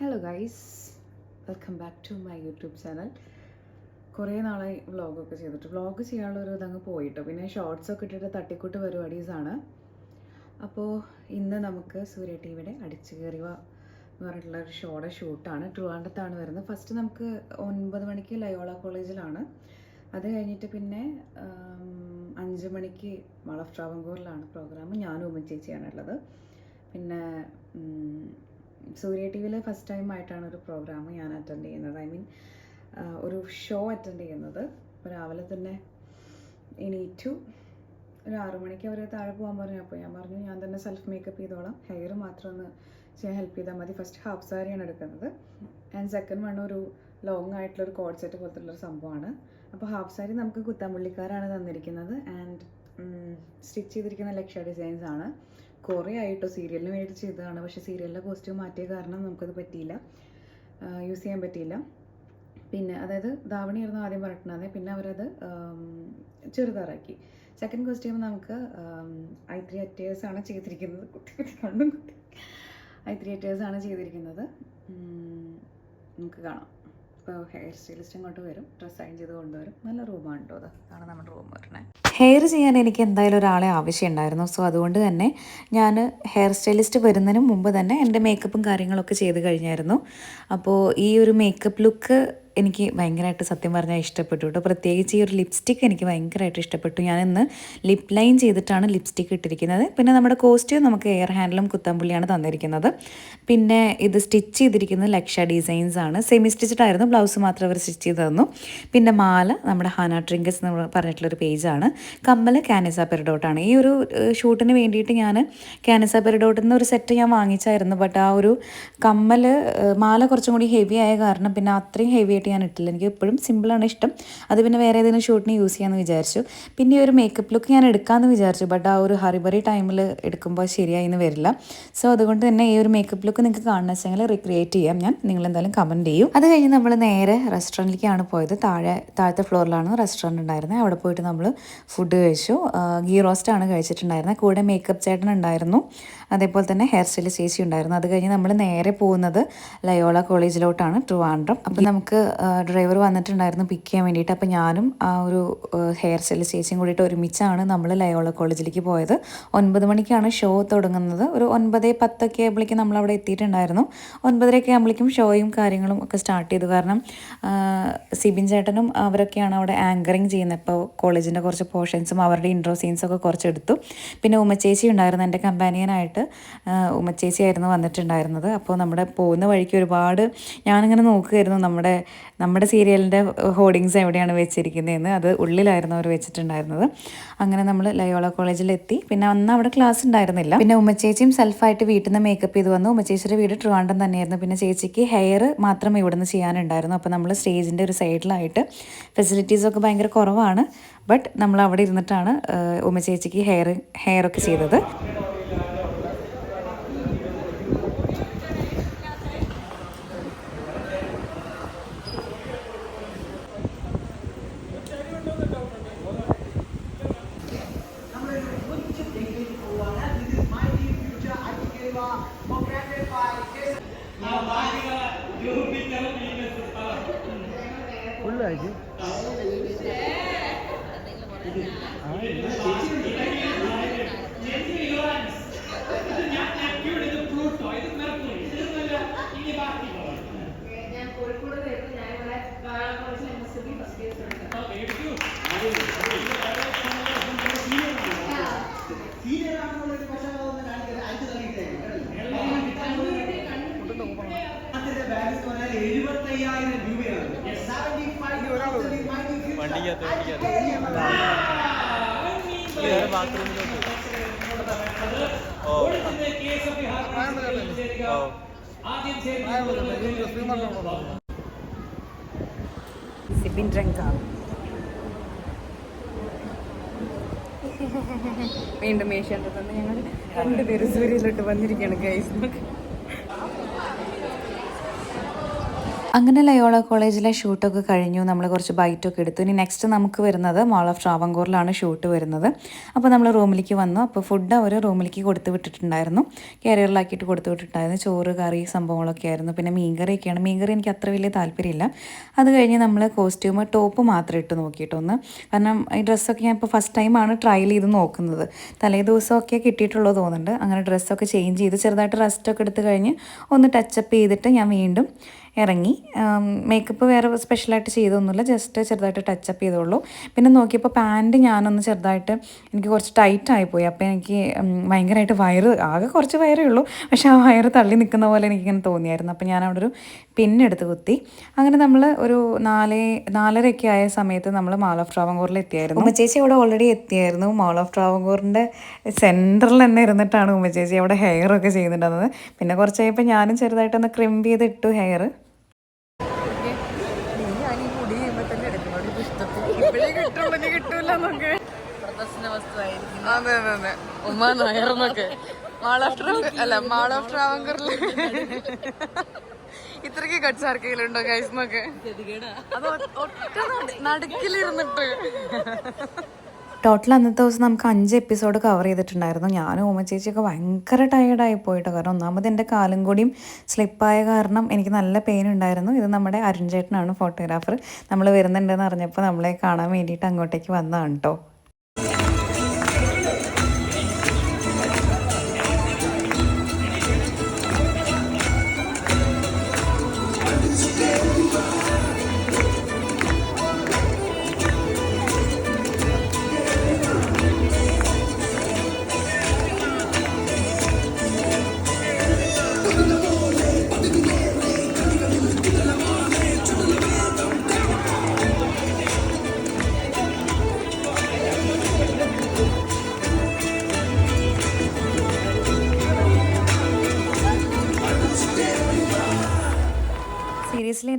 Hello guys welcome back to my YouTube channel കുറേ നാളായി വ്ളോഗൊക്കെ ചെയ്തിട്ട്. വ്ളോഗ് ചെയ്യാനുള്ള ഒരു ഇതങ്ങ് പോയിട്ട്. പിന്നെ ഷോർട്സ് ഒക്കെ ഇട്ടിട്ട് തട്ടിക്കൂട്ട് പരിപാടീസാണ്. അപ്പോൾ ഇന്ന് നമുക്ക് സൂര്യ ടി വിയുടെ അടിച്ചു കയറിവ എന്ന് പറഞ്ഞിട്ടുള്ള ഒരു ഷോയുടെ ഷൂട്ടാണ്. ട്രിവാൻഡത്താണ് വരുന്നത്. ഫസ്റ്റ് നമുക്ക് ഒൻപത് മണിക്ക് ലയോള കോളേജിലാണ് അത് കഴിഞ്ഞിട്ട് പിന്നെ അഞ്ച് മണിക്ക് മള ട്രാവൻകൂറിലാണ് പ്രോഗ്രാം ഞാനും ഉമ്മ ചേച്ചിയാണുള്ളത് പിന്നെ സൂര്യ ടി വിയിൽ ഫസ്റ്റ് ടൈം ആയിട്ടാണ് ഒരു പ്രോഗ്രാം ഞാൻ അറ്റൻഡ് ചെയ്യുന്നത്. ഐ മീൻ ഒരു ഷോ അറ്റൻഡ് ചെയ്യുന്നത്. രാവിലെ തന്നെ എണീറ്റു. ഒരു ആറു മണിക്ക് അവർ താഴെ പോകാൻ പറഞ്ഞു. അപ്പോൾ ഞാൻ പറഞ്ഞു ഞാൻ തന്നെ സെൽഫ് മേക്കപ്പ് ചെയ്തോളാം. ഹെയർ മാത്രം ഒന്ന് ചെയ്യാൻ ഹെൽപ്പ് ചെയ്താൽ മതി. ഫസ്റ്റ് ഹാഫ് സാരിയാണ് എടുക്കുന്നത്. ആൻഡ് സെക്കൻഡ് വൺ ഒരു ലോങ് ആയിട്ടുള്ള ഒരു കോഡ് സെറ്റ് പോലത്തുള്ളൊരു സംഭവമാണ്. അപ്പോൾ ഹാഫ് സാരി നമുക്ക് കുത്താമ്പള്ളിക്കാരാണ് തന്നിരിക്കുന്നത്. ആൻഡ് സ്റ്റിച്ച് ചെയ്തിരിക്കുന്ന ലക്ഷ ഡിസൈൻസ് ആണ്. കുറേ ആയിട്ടോ സീരിയലിന് വേണ്ടി ചെയ്തതാണ്. പക്ഷേ സീരിയലിലെ കോസ്റ്റ്യൂം മാറ്റിയ കാരണം നമുക്കത് പറ്റിയില്ല. യൂസ് ചെയ്യാൻ പറ്റിയില്ല. പിന്നെ അതായത് ധാവണിയായിരുന്നു ആദ്യം പറഞ്ഞിട്ടുണ്ടായിരുന്നെ. പിന്നെ അവരത് ചെറുതാറാക്കി. സെക്കൻഡ് കോസ്റ്റ്യൂം നമുക്ക് ഐ ത്രീ അറ്റേഴ്സ് ആണ് ചെയ്തിരിക്കുന്നത്. കുട്ടി കുട്ടി കണ്ടും കുട്ടി. ഐ ത്രീ അറ്റേഴ്സ് ആണ് ചെയ്തിരിക്കുന്നത്. നമുക്ക് കാണാം. ഇപ്പോൾ ഹെയർ സ്റ്റൈലിസ്റ്റ് ഇങ്ങോട്ട് വരും. ഡ്രസ്സ് അയൺ ചെയ്ത് കൊണ്ടുവരും. നല്ല റൂമാണ് കേട്ടോ അത്. അതാണ് നമ്മുടെ റൂം വരണേ ഹെയർ ചെയ്യാൻ എനിക്ക് എന്തായാലും ഒരാളെ ആവശ്യമുണ്ടായിരുന്നു. സോ അതുകൊണ്ട് തന്നെ ഞാൻ ഹെയർ സ്റ്റൈലിസ്റ്റ് വരുന്നതിന് മുമ്പ് തന്നെ എന്റെ മേക്കപ്പും കാര്യങ്ങളൊക്കെ ചെയ്ത് കഴിഞ്ഞായിരുന്നു. അപ്പോൾ ഈ ഒരു മേക്കപ്പ് ലുക്ക് എനിക്ക് ഭയങ്കരമായിട്ട് സത്യം പറഞ്ഞാൽ ഇഷ്ടപ്പെട്ടു കേട്ടോ. പ്രത്യേകിച്ച് ഈ ഒരു ലിപ്സ്റ്റിക്ക് എനിക്ക് ഭയങ്കരമായിട്ട് ഇഷ്ടപ്പെട്ടു. ഞാൻ ഇന്ന് ലിപ് ലൈൻ ചെയ്തിട്ടാണ് ലിപ്സ്റ്റിക്ക് ഇട്ടിരിക്കുന്നത്. പിന്നെ നമ്മുടെ കോസ്റ്റ്യൂം നമുക്ക് എയർ ഹാൻഡിലും കുത്തമ്പുള്ളിയാണ് തന്നിരിക്കുന്നത്. പിന്നെ ഇത് സ്റ്റിച്ച് ചെയ്തിരിക്കുന്നത് ലക്ഷ ഡിസൈൻസ് ആണ്. സെമി സ്റ്റിച്ചിട്ടായിരുന്നു ബ്ലൗസ് മാത്രം അവർ സ്റ്റിച്ച് ചെയ്ത് തന്നു. പിന്നെ മാല നമ്മുടെ ഹാന ട്രിങ്കസ് എന്ന് പറഞ്ഞിട്ടുള്ളൊരു പേജാണ് കമ്മൽ കാനസ പെരഡോട്ടാണ് ഈ ഒരു ഷൂട്ടിന് വേണ്ടിയിട്ട് ഞാൻ കാനസ പെരഡോട്ടിൽ നിന്ന് ഒരു സെറ്റ് ഞാൻ വാങ്ങിച്ചായിരുന്നു. ബട്ട് ആ ഒരു കമ്മൽ മാല കുറച്ചും കൂടി ഹെവി ആയ കാരണം പിന്നെ അത്രയും ഹെവി ആയിട്ട് ഞാൻ ഇട്ടില്ല എനിക്ക് എപ്പോഴും സിമ്പിളാണ് ഇഷ്ടം. അത് പിന്നെ വേറെ ഏതെങ്കിലും ഷൂട്ടിന് യൂസ് ചെയ്യാമെന്ന് വിചാരിച്ചു. പിന്നെ ഒരു മേക്കപ്പ് ലുക്ക് ഞാൻ എടുക്കാമെന്ന് വിചാരിച്ചു. ബട്ട് ആ ഒരു ഹറിബറി ടൈമിൽ എടുക്കുമ്പോൾ ശരിയായി എന്ന് വരില്ല. സോ അതുകൊണ്ട് തന്നെ ഈ ഒരു മേക്കപ്പ് ലുക്ക് നിങ്ങൾക്ക് കാണുന്ന വെച്ചെങ്കിൽ റിക്രിയേറ്റ് ചെയ്യാം. ഞാൻ നിങ്ങൾ എന്തായാലും കമന്റ് ചെയ്യും. അത് കഴിഞ്ഞ് നമ്മൾ നേരെ റെസ്റ്റോറന്റിലേക്കാണ് പോയത്. താഴെ താഴത്തെ ഫ്ലോറിലാണ് റെസ്റ്റോറന്റ് ഉണ്ടായിരുന്നത് അവിടെ പോയിട്ട് നമ്മൾ ഫുഡ് കഴിച്ചു. ഗീ റോസ്റ്റ് ആണ് കഴിച്ചിട്ടുണ്ടായിരുന്നത് കൂടെ മേക്കപ്പ് ചേട്ടൻ ഉണ്ടായിരുന്നു. അതേപോലെ തന്നെ ഹെയർ സ്റ്റൈൽ ചേച്ചി ഉണ്ടായിരുന്നു. അത് കഴിഞ്ഞ് നമ്മൾ നേരെ പോകുന്നത് ലയോള കോളേജിലോട്ടാണ് ട്രിവാൻഡ്രം. അപ്പോൾ നമുക്ക് ഡ്രൈവർ വന്നിട്ടുണ്ടായിരുന്നു പിക്ക് ചെയ്യാൻ വേണ്ടിയിട്ട്. അപ്പോൾ ഞാനും ആ ഒരു ഹെയർ സ്റ്റൈൽ ചേച്ചിയും കൂടിയിട്ട് ഒരുമിച്ചാണ് നമ്മൾ ലയോള കോളേജിലേക്ക് പോയത്. ഒൻപത് മണിക്കാണ് ഷോ തുടങ്ങുന്നത്. ഒരു ഒൻപത് പത്തൊക്കെ ആകുമ്പോഴേക്കും നമ്മൾ അവിടെ എത്തിയിട്ടുണ്ടായിരുന്നു. ഒൻപതരയൊക്കെ ആകുമ്പോഴേക്കും ഷോയും കാര്യങ്ങളും ഒക്കെ സ്റ്റാർട്ട് ചെയ്തു. കാരണം സിബിൻ ചേട്ടനും അവരൊക്കെയാണ് അവിടെ ആങ്കറിങ് ചെയ്യുന്നത്. ഇപ്പോൾ കോളേജിന്റെ കുറച്ച് പോർഷൻസും അവരുടെ ഇൻട്രോ സീൻസും ഒക്കെ കുറച്ച് എടുത്തു പിന്നെ ഉമ്മച്ചേച്ചി ഉണ്ടായിരുന്നു എന്റെ കമ്പാനിയനായിട്ട് ഉമ്മച്ചേച്ചി ആയിരുന്നു വന്നിട്ടുണ്ടായിരുന്നത്. അപ്പോൾ നമ്മുടെ പോകുന്ന വഴിക്ക് ഒരുപാട് ഞാനിങ്ങനെ നോക്കുകയായിരുന്നു നമ്മുടെ നമ്മുടെ സീരിയലിന്റെ ഹോർഡിങ്സ് എവിടെയാണ് വെച്ചിരിക്കുന്നതെന്ന്. അത് ഉള്ളിലായിരുന്നു അവർ വെച്ചിട്ടുണ്ടായിരുന്നത്. അങ്ങനെ നമ്മൾ ലയോള കോളേജിലെത്തി. പിന്നെ അന്ന് അവിടെ ക്ലാസ് ഉണ്ടായിരുന്നില്ല. പിന്നെ ഉമ്മച്ചേച്ചിയും സെൽഫായിട്ട് വീട്ടിൽ നിന്ന് മേക്കപ്പ് ചെയ്ത് വന്നു. ഉമ്മച്ചേച്ചിയുടെ വീട് ട്രിവാൻഡം തന്നെയായിരുന്നു. പിന്നെ ചേച്ചിക്ക് ഹെയർ മാത്രം ഇവിടെ നിന്ന് ചെയ്യാനുണ്ടായിരുന്നു. അപ്പോൾ നമ്മൾ സ്റ്റേജിന്റെ ഒരു സൈഡിലായിട്ട് ഫെസിലിറ്റീസൊക്കെ ഭയങ്കര കുറവാണ്. ബട്ട് നമ്മൾ അവിടെ ഇരുന്നിട്ടാണ് ഉമ്മ ഉമ്മച്ചേച്ചിക്ക് ഹെയർ ഹെയറൊക്കെ ചെയ്തത്. രൂപയാണ്. വണ്ടിക്കകത്ത് വണ്ടിക്കകത്ത് ബാത്റൂമിലോട്ട്. ഓ. സിബിൻ വീണ്ടും ഏഷ്യാന്റെ തന്നെ ഞങ്ങൾ രണ്ടുപേരും സൂര്യയിലോട്ട് വന്നിരിക്കുകയാണ് ഗൈസ് അങ്ങനെ ലയോള കോളേജിലെ ഷൂട്ടൊക്കെ കഴിഞ്ഞു. നമ്മൾ കുറച്ച് ബൈറ്റൊക്കെ എടുത്തു. ഇനി നെക്സ്റ്റ് നമുക്ക് വരുന്നത് മോൾ ഓഫ് ട്രാവങ്കൂറിലാണ് ഷൂട്ട് വരുന്നത്. അപ്പോൾ നമ്മൾ റൂമിലേക്ക് വന്നു. അപ്പോൾ ഫുഡ് അവർ റൂമിലേക്ക് കൊടുത്തു വിട്ടിട്ടുണ്ടായിരുന്നു. കാരിയറിലാക്കിയിട്ട് കൊടുത്തു വിട്ടിട്ടുണ്ടായിരുന്നു. ചോറ് കറി സംഭവങ്ങളൊക്കെ ആയിരുന്നു. പിന്നെ മീൻകറിയൊക്കെയാണ്. മീൻകറി എനിക്ക് അത്ര വലിയ താല്പര്യമില്ല. അത് കഴിഞ്ഞ് നമ്മൾ കോസ്റ്റ്യൂം ടോപ്പ് മാത്രം ഇട്ട് നോക്കിയിട്ടൊന്ന് കാരണം ഈ ഡ്രസ്സൊക്കെ ഞാൻ ഇപ്പോൾ ഫസ്റ്റ് ടൈമാണ് ട്രയൽ ചെയ്ത് നോക്കുന്നത്. തലേ ദിവസമൊക്കെ കിട്ടിയിട്ടുള്ളത് തോന്നുന്നുണ്ട്. അങ്ങനെ ഡ്രസ്സൊക്കെ ചേഞ്ച് ചെയ്ത് ചെറുതായിട്ട് റെസ്റ്റൊക്കെ എടുത്ത് കഴിഞ്ഞ് ഒന്ന് ടച്ചപ്പ് ചെയ്തിട്ട് ഞാൻ വീണ്ടും ഇറങ്ങി. മേക്കപ്പ് വേറെ സ്പെഷ്യലായിട്ട് ചെയ്തൊന്നുമില്ല. ജസ്റ്റ് ചെറുതായിട്ട് ടച്ചപ്പ് ചെയ്തോളൂ. പിന്നെ നോക്കിയപ്പോൾ പാന്റ് ഞാനൊന്ന് ചെറുതായിട്ട് എനിക്ക് കുറച്ച് ടൈറ്റ് ആയിപ്പോയി അപ്പോൾ എനിക്ക് ഭയങ്കരമായിട്ട് വയറ് ആകെ കുറച്ച് വയറേ ഉള്ളൂ. പക്ഷേ ആ വയറ് തള്ളി നിൽക്കുന്ന പോലെ എനിക്കിങ്ങനെ തോന്നിയായിരുന്നു. അപ്പോൾ ഞാൻ അവിടെ ഒരു പിന്നെടുത്ത് കുത്തി. അങ്ങനെ നമ്മൾ ഒരു നാല് നാലരയൊക്കെ ആയ സമയത്ത് നമ്മൾ മാൾ ഓഫ് ട്രാവങ്കൂറിൽ എത്തിയായിരുന്നു ഉമ്മച്ചേച്ചി അവിടെ ഓൾറെഡി എത്തിയായിരുന്നു. മാൾ ഓഫ് ട്രാവങ്കൂറിന്റെ സെന്ററിൽ തന്നെ ഇരുന്നിട്ടാണ് ഉമ്മച്ചേച്ചി അവിടെ ഹെയർ ഒക്കെ ചെയ്യുന്നുണ്ടായിരുന്നത് പിന്നെ കുറച്ച് കഴിയുമ്പോൾ ഞാനും ചെറുതായിട്ടൊന്ന് ക്രിം ചെയ്ത് ഇട്ടു ഹെയർ അതെ അതെ അതെ ഉമ്മ നയർന്നൊക്കെ. മാൾ ഓഫ് അല്ല മാൾ ഓഫ് ട്രാവങ്കറിൽ ഇത്രയ്ക്ക് കട്ട്സ് ആർക്കെങ്കിലും ഗൈസ് എന്നൊക്കെ അത് ഒറ്റ നട- നടുക്കിലിരുന്നിട്ട്. ടോട്ടൽ അന്നത്തെ ദിവസം നമുക്ക് അഞ്ച് എപ്പിസോഡ് കവർ ചെയ്തിട്ടുണ്ടായിരുന്നു. ഞാനും ഓമ ചേച്ചിയൊക്കെ ഭയങ്കര ടയേർഡായി പോയിട്ടോ. കാരണം ഒന്നാമത് എന്റെ കാലും കൂടിയും സ്ലിപ്പായ കാരണം എനിക്ക് നല്ല പെയിൻ ഉണ്ടായിരുന്നു. ഇത് നമ്മുടെ അരുൺ ചേട്ടനാണ് ഫോട്ടോഗ്രാഫർ നമ്മൾ വരുന്നുണ്ടെന്ന് അറിഞ്ഞപ്പോൾ നമ്മളെ കാണാൻ വേണ്ടിയിട്ട് അങ്ങോട്ടേക്ക് വന്നതാണ് കേട്ടോ goodbye.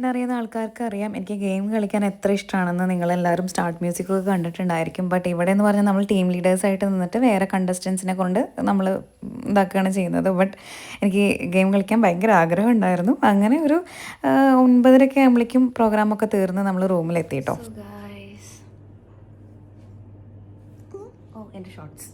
സീരിയസ്ലി എന്നറിയുന്ന ആൾക്കാർക്ക് അറിയാം. എനിക്ക് ഗെയിം കളിക്കാൻ എത്ര ഇഷ്ടമാണെന്ന് നിങ്ങളെല്ലാവരും സ്റ്റാർട്ട് മ്യൂസിക് ഒക്കെ കണ്ടിട്ടുണ്ടായിരിക്കും. ബട്ട് ഇവിടെ എന്ന് പറഞ്ഞാൽ നമ്മൾ ടീം ലീഡേഴ്സായിട്ട് നിന്നിട്ട് വേറെ കണ്ടസ്റ്റൻസിനെ കൊണ്ട് നമ്മൾ ഇതാക്കുകയാണ് ചെയ്യുന്നത്. ബട്ട് എനിക്ക് ഗെയിം കളിക്കാൻ ഭയങ്കര ആഗ്രഹം ഉണ്ടായിരുന്നു. അങ്ങനെ ഒരു ഒൻപതരൊക്കെ ആകുമ്പോഴേക്കും പ്രോഗ്രാമൊക്കെ തീർന്ന് നമ്മൾ റൂമിലെത്തിയിട്ടോ ഓ എന്റെ ഷോർട്സ്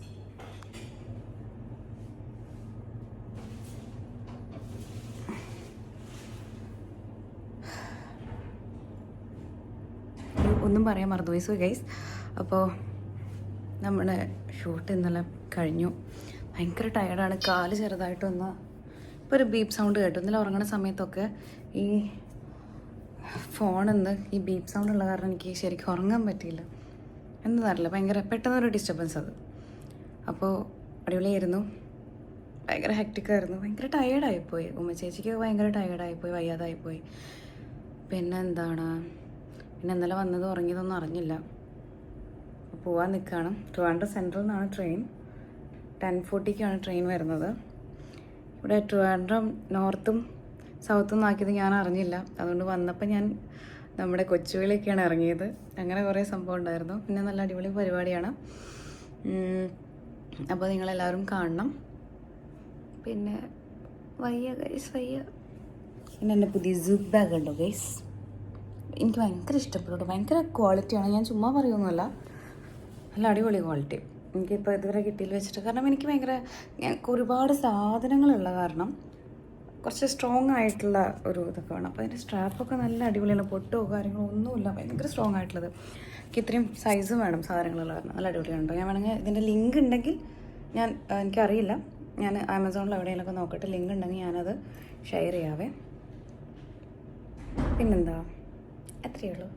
ഒന്നും പറയാൻ മറന്നുപോയി. സോ ഗൈസ് അപ്പോൾ നമ്മുടെ ഷൂട്ട് ഇന്നലെ കഴിഞ്ഞു. ഭയങ്കര ടയർഡാണ് കാൽ ചെറുതായിട്ടൊന്ന് ഇപ്പോൾ ഒരു ബീപ്പ് സൗണ്ട് കേട്ടു. ഇന്നലെ ഉറങ്ങുന്ന സമയത്തൊക്കെ ഈ ഫോണിന്ന് ഈ ബീപ്പ് സൗണ്ട് ഉള്ള കാരണം എനിക്ക് ശരിക്കും ഉറങ്ങാൻ പറ്റിയില്ല. എന്നതറിയില്ല. ഭയങ്കര പെട്ടെന്നൊരു ഡിസ്റ്റർബൻസ് അത്. അപ്പോൾ അടിപൊളിയായിരുന്നു. ഭയങ്കര ഹെക്റ്റിക്കായിരുന്നു ഭയങ്കര ടയേർഡായിപ്പോയി ഉമ്മ ചേച്ചിക്ക് ഭയങ്കര ടയേർഡായിപ്പോയി വയ്യാതായിപ്പോയി. പിന്നെ എന്താണ്? പിന്നെ ഇന്നലെ വന്നത് ഉറങ്ങിയതൊന്നും അറിഞ്ഞില്ല. പോവാൻ നിൽക്കുകയാണ് ട്രിവാൻഡ്രം സെൻട്രൽ നിന്നാണ് ട്രെയിൻ ടെൻ ഫോർട്ടിക്കാണ് ട്രെയിൻ വരുന്നത്. ഇവിടെ ട്രിവാൻഡ്രം നോർത്തും സൗത്തും ആക്കിയത് ഞാൻ അറിഞ്ഞില്ല. അതുകൊണ്ട് വന്നപ്പോൾ ഞാൻ നമ്മുടെ കൊച്ചുവേളിയൊക്കെയാണ് ഇറങ്ങിയത്. അങ്ങനെ കുറേ സംഭവം ഉണ്ടായിരുന്നു. പിന്നെ നല്ല അടിപൊളി പരിപാടിയാണ്. അപ്പോൾ നിങ്ങളെല്ലാവരും കാണണം. പിന്നെ വയ്യ ഗൈസ് വയ്യ. പിന്നെ എന്റെ പുതിയ സൂപ്പ് ബാഗ് ഉണ്ടോ ഗൈസ് എനിക്ക് ഭയങ്കര ഇഷ്ടപ്പെട്ടു. ഭയങ്കര ക്വാളിറ്റിയാണ് ഞാൻ ചുമ്മാ പറയുമൊന്നുമല്ല നല്ല അടിപൊളി ക്വാളിറ്റി എനിക്കിപ്പോൾ ഇതുവരെ കിട്ടിയിൽ വെച്ചിട്ട്. കാരണം എനിക്ക് ഭയങ്കര ഞങ്ങൾക്ക് ഒരുപാട് സാധനങ്ങളുള്ള കാരണം കുറച്ച് സ്ട്രോങ് ആയിട്ടുള്ള ഒരു ഇതൊക്കെ വേണം അപ്പോൾ അതിന്റെ സ്ട്രാപ്പൊക്കെ നല്ല അടിപൊളിയാണ്. പൊട്ടോ കാര്യങ്ങളോ ഒന്നുമില്ല. ഭയങ്കര സ്ട്രോങ് ആയിട്ടുള്ളത്. എനിക്ക് ഇത്രയും സൈസ് വേണം സാധനങ്ങളുള്ള കാരണം. നല്ല അടിപൊളിയാണ് ഞാൻ വേണമെങ്കിൽ ഇതിന്റെ ലിങ്ക് ഉണ്ടെങ്കിൽ ഞാൻ എനിക്കറിയില്ല. ഞാൻ ആമസോണിൽ എവിടെയെങ്കിലുമൊക്കെ നോക്കട്ടെ. ലിങ്ക് ഉണ്ടെങ്കിൽ ഞാനത് ഷെയർ ചെയ്യാവേ. പിന്നെന്താ? അത്രയേ ഉള്ളൂ.